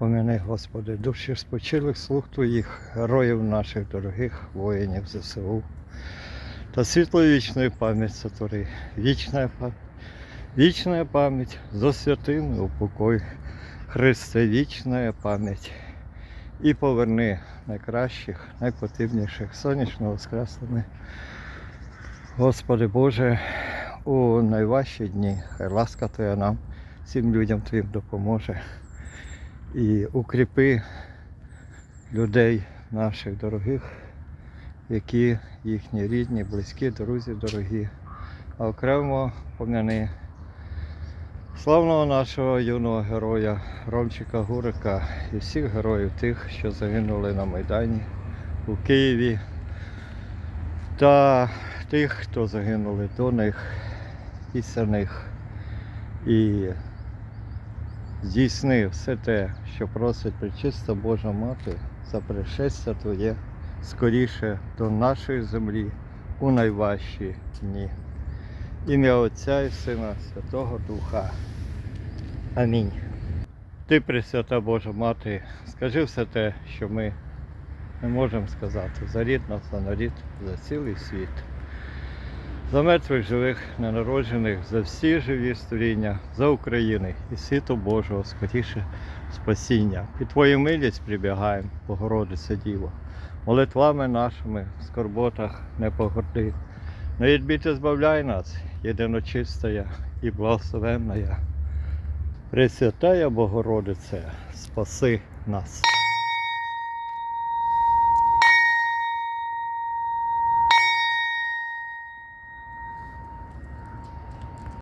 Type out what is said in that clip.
Помяни, Господи, душі спочилих слуг Твоїх, героїв наших дорогих воїнів ЗСУ. Та світло вічної пам'ять сотвори, вічна пам'ять, вічна пам'ять, зо святими упокой, Христе, вічна пам'ять. І поверни найкращих, найпотрібніших сонячно воскреслими. Господи Боже, у найважчі дні, хай ласка Твоя нам, всім людям Твоїм допоможе. І укріпи людей наших дорогих, які їхні рідні, близькі, друзі дорогі. А окремо пом'яни славного нашого юного героя Ромчика Гурика і всіх героїв тих, що загинули на Майдані у Києві, та тих, хто загинули до них, після них. І здійсни все те, що просить причиста Божа Мати за пришестя Твоє скоріше до нашої землі у найважчі дні. Ім'я Отця і Сина Святого Духа. Амінь. Ти, Пресвята Божа Мати, скажи все те, що ми не можемо сказати за рід нас, за нарід, за цілий світ. За мертвих живих, ненароджених, за всі живі створіння, за України і світу Божого скоріше спасіння. Під Твою милість прибігаємо, Богородице Діво, молитвами нашими в скорботах не погорди. Не відбіти збавляй нас, єдиночистая і благословенная. Пресвятая Богородице, спаси нас.